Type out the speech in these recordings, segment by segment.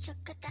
ちょかた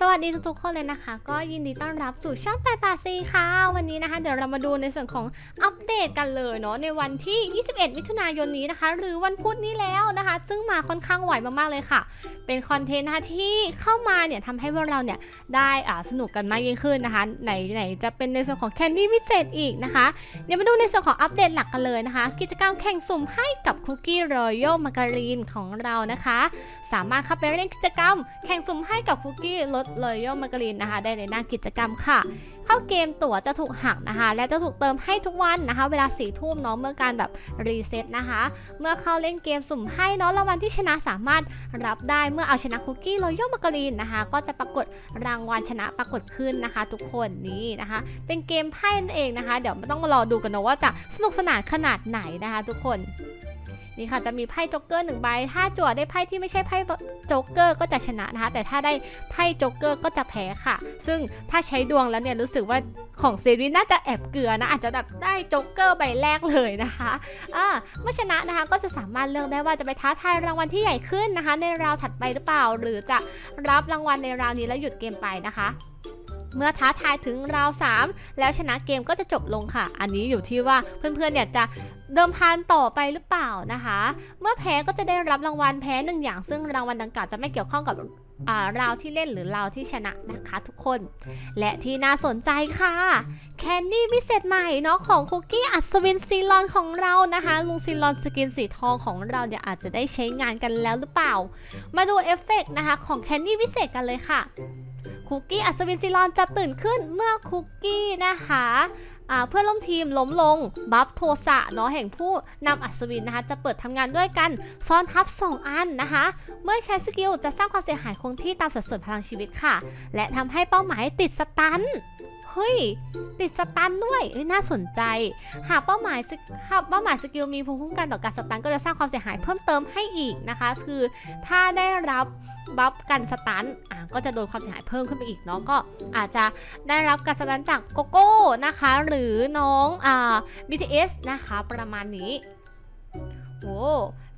สวัสดีทุกๆคนเลยนะคะ ก็ยินดีต้อนรับสู่ช่องแปดปาซีค่ะวันนี้นะคะเดี๋ยวเรามาดูในส่วนของอัปเดตกันเลยเนาะในวันที่ 21 มิถุนายนนี้นะคะ หรือวันพุธนี้แล้วนะคะ ซึ่งมาค่อนข้างไหวมากๆเลยค่ะ เป็นคอนเทนต์นะคะที่เข้ามาเนี่ยทำให้พวกเราเนี่ยได้อ่าสนุกกันมากยิ่งขึ้นนะคะไหนไหนจะเป็นในส่วนของแคนดี้พิเศษอีกนะคะเดี๋ยวมาดูในส่วนของอัปเดตหลักกันเลยนะคะ กิจกรรมแข่งสุ่มให้กับคุกกี้รอยัลมาการีนของเรานะคะ สามารถเข้าไปเล่นกิจกรรม แข่งสุ่มให้กับคุกกี้ลมาการีนนะคะ ได้ในหน้ากิจกรรมค่ะ เข้าเกมตั๋วจะถูกหักนะคะ และจะถูกเติมให้ทุกวันนะคะ เวลาสี่ทุ่มเนาะเมื่อการแบบรีเซ็ตนะคะ เมื่อเข้าเล่นเกมสุ่มให้เนาะรางวัลที่ชนะสามารถรับได้เมื่อเอาชนะคุกกี้รอยัลมาการีนนะคะ ก็จะปรากฏรางวัลชนะปรากฏขึ้นนะคะ ทุกคนนี่นะคะ เป็นเกมไพ่นั่นเองนะคะ เดี๋ยวมาต้องมารอดูกันนะว่าจะสนุกสนานขนาดไหนนะคะ ทุกคน นี่ค่ะจะมีไพ่โจ๊กเกอร์หนึ่งใบ ถ้าจั่วได้ไพ่ที่ไม่ใช่ไพ่โจ๊กเกอร์ก็จะชนะนะคะ แต่ถ้าได้ไพ่โจ๊กเกอร์ก็จะแพ้ค่ะ ซึ่งถ้าใช้ดวงแล้วเนี่ยรู้สึกว่าของเซรีน่าจะแอบเกลือนะอาจจะแบบได้โจ๊กเกอร์ใบแรกเลยนะคะอ่าเมื่อชนะนะคะก็จะสามารถเลือกได้ว่าจะไปท้าทายรางวัลที่ใหญ่ขึ้นนะคะ ในราวถัดไปหรือเปล่า หรือจะรับรางวัลในราวนี้แล้วหยุดเกมไปนะคะ เมื่อท้าทายถึงราว 3 แล้วชนะเกมก็จะจบลงค่ะ อันนี้อยู่ที่ว่าเพื่อนๆเนี่ยจะเดิมพันต่อไปหรือเปล่านะคะ เมื่อแพ้ก็จะได้รับรางวัลแพ้หนึ่งอย่าง ซึ่งรางวัลดังกล่าวจะไม่เกี่ยวข้องกับอ่าราวที่เล่นหรือราวที่ชนะนะคะทุกคน และที่น่าสนใจค่ะแคนดี้พิเศษใหม่เนาะของคุกกี้อัศวินซีลอนของเรานะคะ ลุงซีลอนสกินสีทองของเราเนี่ยอาจจะได้ใช้งานกันแล้วหรือเปล่า มาดูเอฟเฟกต์นะคะของแคนดี้พิเศษกันเลยค่ะ คุกกี้อัศวินซีรอนจะตื่นขึ้นเมื่อคุกกี้นะคะเพื่อนร่วมทีมล้มลงบัฟโทสะเนาะแห่งผู้นำอัศวินนะคะ จะเปิดทำงานด้วยกันซ้อนทับ 2 อันนะคะ เมื่อใช้สกิลจะสร้างความเสียหายคงที่ตามสัดส่วนพลังชีวิตค่ะ และทำให้เป้าหมายติดสตันเฮ้ย ติดสตันด้วยน่าสนใจ หากเป้าหมายหากเป้าหมายสกิลมีภูมิคุ้มกันต่อการสตันก็จะสร้างความเสียหายเพิ่มเติมให้อีกนะคะ คือถ้าได้รับ บัฟกันสตันอะก็จะโดนความเสียหายเพิ่มขึ้นไปอีกเนาะก็อาจจะได้รับการสตันจากโกโก้นะคะ หรือน้องอ่า BTS นะคะประมาณนี้โอ้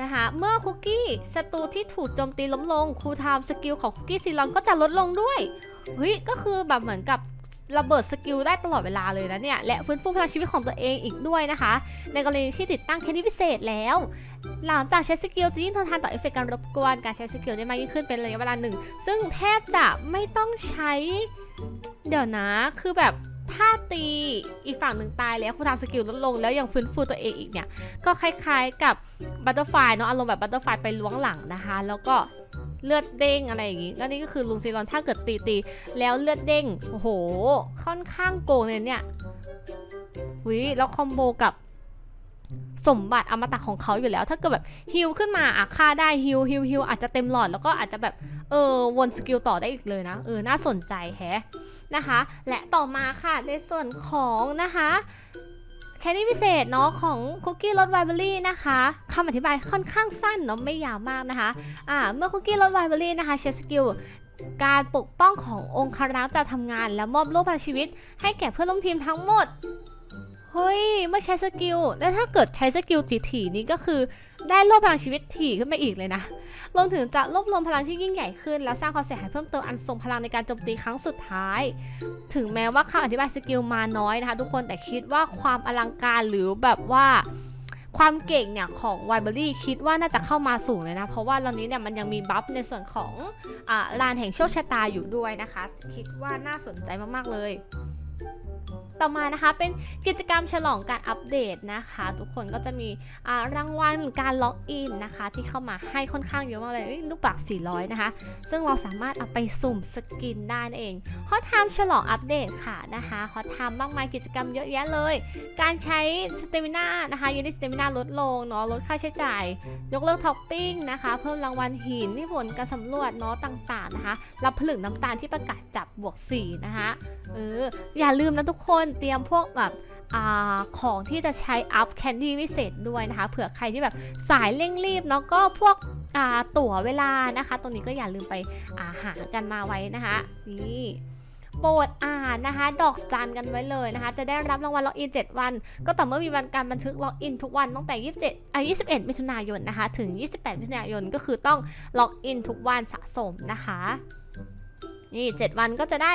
นะคะเมื่อคุกกี้ศัตรูที่ถูกโจมตีล้มลงคูลไทม์สกิลของคุกกี้ซีลอนก็จะลดลงด้วยเฮ้ยก็คือแบบเหมือนกับ ระเบิดสกิลได้ตลอดเวลาเลยนะเนี่ย และฟื้นฟูพลังชีวิตของตัวเองอีกด้วยนะคะ ในกรณีที่ติดตั้งแคนดี้พิเศษแล้ว หลังจากใช้สกิลจะยิ่งทนทานต่อเอฟเฟกต์การรบกวนการใช้สกิลได้มากยิ่งขึ้นเป็นระยะเวลาหนึ่ง ซึ่งแทบจะไม่ต้องใช้ เดี๋ยวนะ คือแบบถ้าตีอีกฝั่งหนึ่งตายแล้วคุณทำสกิลลดลง แล้วยังฟื้นฟูตัวเองอีกเนี่ย ก็คล้ายๆกับบัตเตอร์ไฟเนาะอารมณ์แบบบัตเตอร์ไฟไปล้วงหลังนะคะ แล้วก็ เลือดเด้งอะไรอย่างงี้ก็นี่ก็คือลุงซีรอนถ้าเกิดตีตีแล้วเลือดเด้งโอ้โห ค่อนข้างโกงเลยเนี่ยวิแล้วคอมโบกับสมบัติอมตะของเขาอยู่แล้ว ถ้าเกิดแบบฮิลขึ้นมาอะฆ่าได้ฮิลฮิลฮิลอาจจะเต็มหลอดแล้วก็อาจจะแบบเออวนสกิลต่อได้อีกเลยนะเออน่าสนใจแฮะนะคะ และต่อมาค่ะในส่วนของนะคะ แคนดี้พิเศษเนาะของคุกกี้รสไวเบอรี่นะคะคำอธิบายค่อนข้างสั้นเนาะไม่ยาวมากนะคะอ่าเมื่อคุกกี้รสไวเบอรี่นะคะใช้สกิลการปกป้องขององค์คารักษ์จะทำงานและมอบโล่พลังชีวิต ให้แก่เพื่อนร่วมทีมทั้งหมด เฮ้ยเมื่อใช้สกิลแล้วถ้าเกิดใช้สกิลถี่ๆนี้ก็คือ ได้โล่พลังชีวิตถี่ขึ้นไปอีกเลยนะรวมถึงจะรวบรวมพลังที่ยิ่งใหญ่ขึ้น แล้วสร้างความเสียหายเพิ่มเติมอันทรงพลังในการโจมตีครั้งสุดท้าย ถึงแม้ว่าคำอธิบายสกิลมาน้อยนะคะทุกคนแต่คิดว่าความอลังการหรือแบบว่าความเก่งเนี่ยของไวเบอรี่คิดว่าน่าจะเข้ามาสูงเลยนะ เพราะว่าตอนนี้เนี่ยมันยังมีบัฟในส่วนของอลานแห่งโชคชะตาอยู่ด้วยนะคะ คิดว่าน่าสนใจมากๆเลย ต่อมานะคะเป็นกิจกรรมฉลองการอัปเดตนะคะ ทุกคนก็จะมีรางวัลการล็อกอินนะคะ ที่เข้ามาให้ค่อนข้างเยอะมากเลยลูกปัก400 นะคะ ซึ่งเราสามารถเอาไปสุ่มสกินได้นั่นเองเขาทำฉลองอัปเดตค่ะนะคะเขาทำมากมายกิจกรรมเยอะแยะเลย การใช้สเตมินานะคะยูนิตสเตมินาลดลงเนาะลดค่าใช้จ่าย ยกเลิกท็อปปิ้งนะคะ เพิ่มรางวัลหินที่ผลการสำรวจเนาะต่างๆนะคะรับผลึกน้ำตาลที่ประกาศจับบวก4นะคะเอออย่าลืมนะทุกคนเตรียมพวกแบบอของที่จะใช้อัพแคนดี้วิเศษด้วยนะคะ เผื่อใครที่แบบสายเร่งรีบเนาะก็พวกตั๋วเวลานะคะ ตรงนี้ก็อย่าลืมไปาหากันมาไว้นะคะนี่โปรดอ่านนะคะ ดอกจันกันไว้เลยนะคะ จะได้รับรางวัลล็อกอิน 7 วัน ก็ต่อเมื่อมีวันการบันทึกล็อกอินทุกวันตั้งแต่ 27อะ21 มิถุนายนนะคะ ถึง 28 มิถุนายนก็คือต้องล็อกอินทุกวันสะสมนะคะ นี่ 7 วันก็จะได้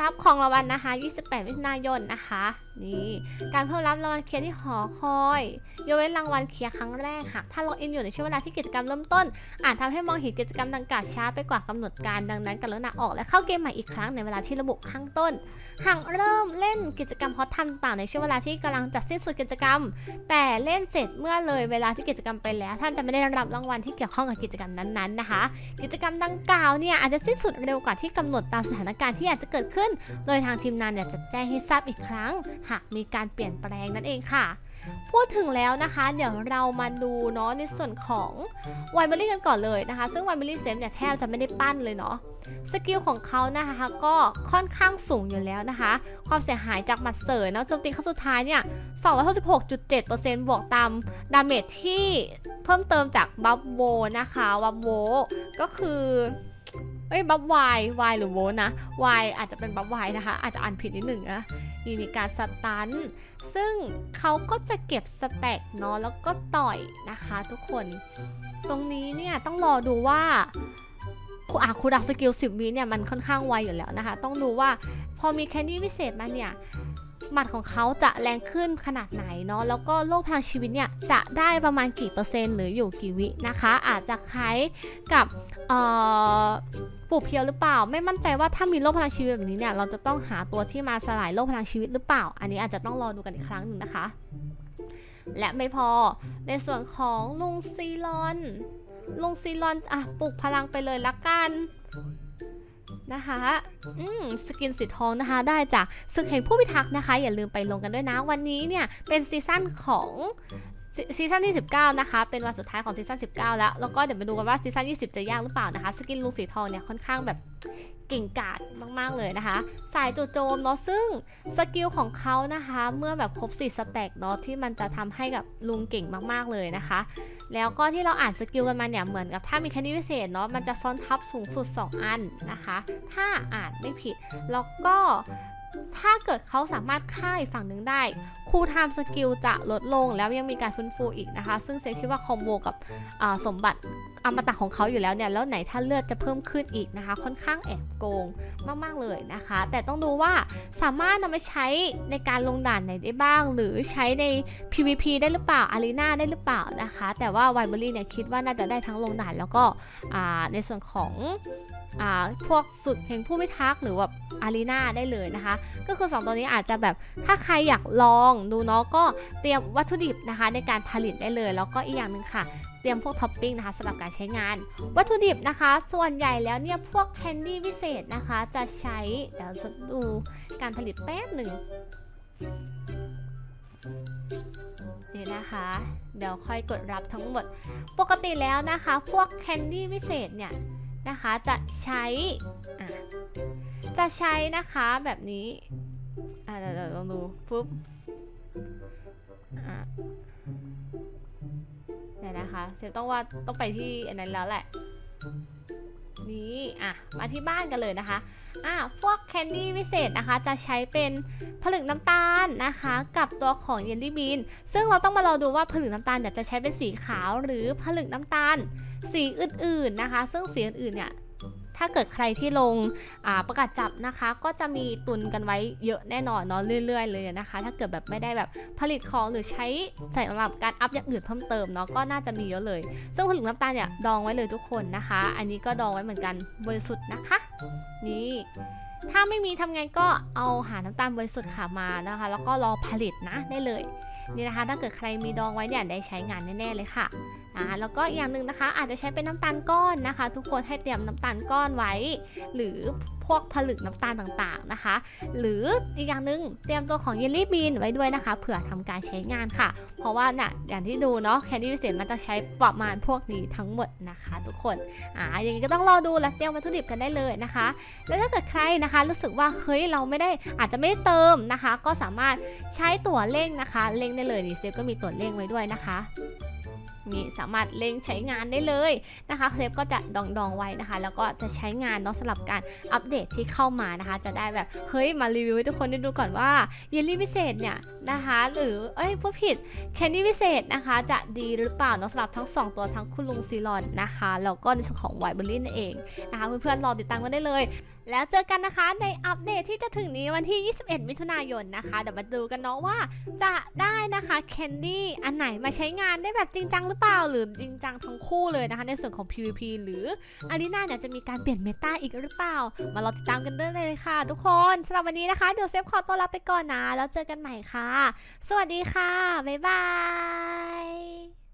รับของรางวัลนะคะ 28มิถุนายนนะคะ นี่การเพิ่มรับรางวัลเคลียร์ที่หอคอยยกเว้นรางวัลเคลียร์ครั้งแรกหากถ้าล็อกอินอยู่ในช่วงเวลาที่กิจกรรมเริ่มต้น อาจทำให้มองเห็นกิจกรรมดังกล่าวช้าไปกว่ากำหนดการดังนั้นกรุณาออกและเข้าเกมใหม่อีกครั้งในเวลาที่ระบุข้างต้น หากเริ่มเล่นกิจกรรมฮอตทำต่างในช่วงเวลาที่กำลังจัดสิ้นสุดกิจกรรม แต่เล่นเสร็จเมื่อเลยเวลาที่กิจกรรมไปแล้ว ท่านจะไม่ได้รับรางวัลที่เกี่ยวข้องกับกิจกรรมนั้นๆนะคะ กิจกรรมดังกล่าวเนี่ยอาจจะสิ้นสุดเร็วกว่าที่กำหนดตามสถานการณ์ที่อาจจะเกิดขึ้น โดยทางทีมงานเนี่ยจะแจ้งให้ทราบอีกครั้งหากมีการเปลี่ยนแปลงนั่นเองค่ะ พูดถึงแล้วนะคะ เดี๋ยวเรามาดูเนาะในส่วนของไวเบอรี่กันก่อนเลยนะคะ ซึ่งไวเบอรี่เซฟเนี่ยแทบจะไม่ได้ปั้นเลยเนาะสกิลของเขานะคะก็ค่อนข้างสูงอยู่แล้วนะคะ ความเสียหายจากมัดเสยเนาะโจมตีครั้งสุดท้ายเนี่ย 266.7%บวกตามดาเมจที่เพิ่มเติมจากบัฟโวนะคะวับโวก็คือ เอ้ยบัฟวายวายหรือโวนะวายอาจจะเป็นบัฟวายนะคะ อาจจะอ่านผิดนิดหนึ่งนะมีมีการสตันซึ่งเขาก็จะเก็บสแต็กเนาะแล้วก็ต่อยนะคะทุกคน ตรงนี้เนี่ยต้องรอดูว่าคูอาคูดาสกิล10วิเนี่ยมันค่อนข้างไวอยู่แล้วนะคะ ต้องดูว่าพอมีแคนดี้พิเศษมาเนี่ย หมัดของเขาจะแรงขึ้นขนาดไหนเนาะแล้วก็โลกพลังชีวิตเนี่ยจะได้ประมาณกี่เปอร์เซ็นต์หรืออยู่กี่วินะคะ อาจจะคล้ายกับปลูกเพียวหรือเปล่า ไม่มั่นใจว่าถ้ามีโลกพลังชีวิตแบบนี้เนี่ยเราจะต้องหาตัวที่มาสลายโลกพลังชีวิตหรือเปล่า อันนี้อาจจะต้องรอดูกันอีกครั้งหนึ่งนะคะ และไม่พอในส่วนของลุงซีรอน ลุงซีรอนอะปลุกพลังไปเลยละกัน นะคะอืมสกินสีทองนะคะได้จากศึกแห่งผู้พิทักษ์นะคะ อย่าลืมไปลงกันด้วยนะวันนี้เนี่ยเป็นซีซั่นของซีซั่นที่ 19 นะคะ เป็นวันสุดท้ายของซีซั่น19 แล้ว แล้วก็เดี๋ยวมาดูกันว่าซีซั่น20 จะยากหรือเปล่านะคะ สกินลุงสีทองเนี่ยค่อนข้างแบบ เก่งกาจมากๆเลยนะคะ สายจู่โจมเนาะซึ่งสกิลของเขานะคะ เมื่อแบบครบสี่สแต็กเนาะที่มันจะทำให้กับลุงเก่งมากๆเลยนะคะ แล้วก็ที่เราอ่านสกิลกันมาเนี่ยเหมือนกับถ้ามีคณิตพิเศษเนาะมันจะซ้อนทับสูงสุด 2 อันนะคะ ถ้าอ่านไม่ผิดแล้วก็ ถ้าเกิดเขาสามารถฆ่าอีกฝั่งหนึ่งได้คูไทม์สกิลจะลดลงแล้วยังมีการฟื้นฟูอีกนะคะ ซึ่งเซฟคิดว่าคอมโบกับสมบัติอมตะของเขาอยู่แล้วเนี่ย แล้วไหนถ้าเลือดจะเพิ่มขึ้นอีกนะคะ ค่อนข้างแอบโกงมาก ๆ เลยนะคะ แต่ต้องดูว่าสามารถนำไปใช้ในการลงด่านไหนได้บ้าง หรือใช้ใน PVP ได้หรือเปล่า อารีนาได้หรือเปล่านะคะ แต่ว่าไวเบอรี่เนี่ยคิดว่าน่าจะได้ทั้งลงด่านแล้วก็ในส่วนของอพวกสุดแห่งผู้พิทักษ์หรือแบบอารีนาได้เลยนะคะก็คือ 2 ตัวนี้อาจจะแบบถ้าใครอยากลองดูเนาะก็เตรียมวัตถุดิบนะคะ ในการผลิตได้เลย แล้วก็อีกอย่างหนึ่งค่ะเตรียมพวกท็อปปิ้งนะคะสำหรับการใช้งาน วัตถุดิบนะคะ ส่วนใหญ่แล้วเนี่ยพวกแคนดี้พิเศษนะคะ จะใช้เดี๋ยวจะดูการผลิตแป๊บหนึ่งนี่นะคะ เดี๋ยวค่อยกดรับทั้งหมด ปกติแล้วนะคะ พวกแคนดี้พิเศษเนี่ยนะคะจะใช้ จะใช้นะคะแบบนี้อะเดี๋ยวลองดูปุ๊บอะเดี๋ยวนะคะเซฟต้องว่าต้องไปที่อันนั้นแล้วแหละนี่อะมาที่บ้านกันเลยนะคะอะพวกแคนดี้วิเศษนะคะ จะใช้เป็นผลึกน้ำตาลนะคะ กับตัวของเยลลี่บีนซึ่งเราต้องมารอดูว่าผลึกน้ำตาลเนี่ยจะใช้เป็นสีขาวหรือผลึกน้ำตาล สีอื่นๆนะคะ ซึ่งสีอื่นๆเนี่ย ถ้าเกิดใครที่ลงประกาศจับนะคะ ก็จะมีตุนกันไว้เยอะแน่นอนเนาะเรื่อย ๆ เลยนะคะ ถ้าเกิดแบบไม่ได้แบบผลิตของหรือใช้สำหรับการอัพอย่างอื่นเพิ่มเติมเนาะก็น่าจะมีเยอะเลย ซึ่งผลึกน้ำตาลเนี่ยดองไว้เลยทุกคนนะคะ อันนี้ก็ดองไว้เหมือนกันบริสุทธิ์นะคะ นี่ถ้าไม่มีทำไงก็เอาหาน้ำตาลบริสุทธิ์ค่ะมานะคะ แล้วก็รอผลิตนะได้เลย นี่นะคะ ถ้าเกิดใครมีดองไว้เนี่ยได้ใช้งานแน่ๆเลยค่ะ อ่าแล้วก็อย่างหนึ่งนะคะ อาจจะใช้เป็นน้ำตาลก้อนนะคะ ทุกคนให้เตรียมน้ำตาลก้อนไว้ หรือพวกผลึกน้ำตาลต่างๆนะคะ หรืออีกอย่างหนึ่งเตรียมตัวของเยลลี่บีนไว้ด้วยนะคะเผื่อทำการใช้งานค่ะ เพราะว่าน่ะอย่างที่ดูเนาะแคนดี้พิเศษมันจะใช้ประมาณพวกนี้ทั้งหมดนะคะ ทุกคนอ่าอย่างนี้ก็ต้องรอดูและเตรียมวัตถุดิบกันได้เลยนะคะ แล้วถ้าเกิดใครนะคะ รู้สึกว่าเฮ้ยเราไม่ได้อาจจะไม่ได้เติมนะคะ ก็สามารถใช้ตั๋วเร่งนะคะเร่งได้เลยนี่เซฟก็มีตั๋วเร่งไว้ด้วยนะคะ นี่สามารถเร่งใช้งานได้เลยนะคะเซฟก็จะดองดองๆไว้นะคะ แล้วก็จะใช้งานเนาะสำหรับการอัปเดตที่เข้ามานะคะ จะได้แบบเฮ้ยมารีวิวให้ทุกคนได้ดูก่อนว่าเยลลี่พิเศษเนี่ยนะคะหรือเอ้ยผู้ผิดแคนดี้พิเศษนะคะ จะดีหรือเปล่าเนาะสำหรับทั้งสองตัวทั้งคุณลุงซีรอนนะคะแล้วก็ในส่วนของไวเบอร์ลินนเองนะคะเพื่อนๆรอติดตามกันได้เลย แล้วเจอกันนะคะในอัปเดตที่จะถึงนี้วันที่ 21 มิถุนายนนะคะ เดี๋ยวมาดูกันเนาะว่า จะได้นะคะแคนดี้อันไหนมาใช้งานได้แบบจริงจังหรือเปล่า หรือจริงจังทั้งคู่เลยนะคะ ในส่วนของ PVP หรืออารีนาเนี่ยจะมีการเปลี่ยนเมตาอีกหรือเปล่า มารอติดตามกันด้วยเลยค่ะ ทุกคนสำหรับวันนี้นะคะเดี๋ยวเซฟขอตัวลาไปก่อนนะ แล้วเจอกันใหม่ค่ะ สวัสดีค่ะ บ๊ายบาย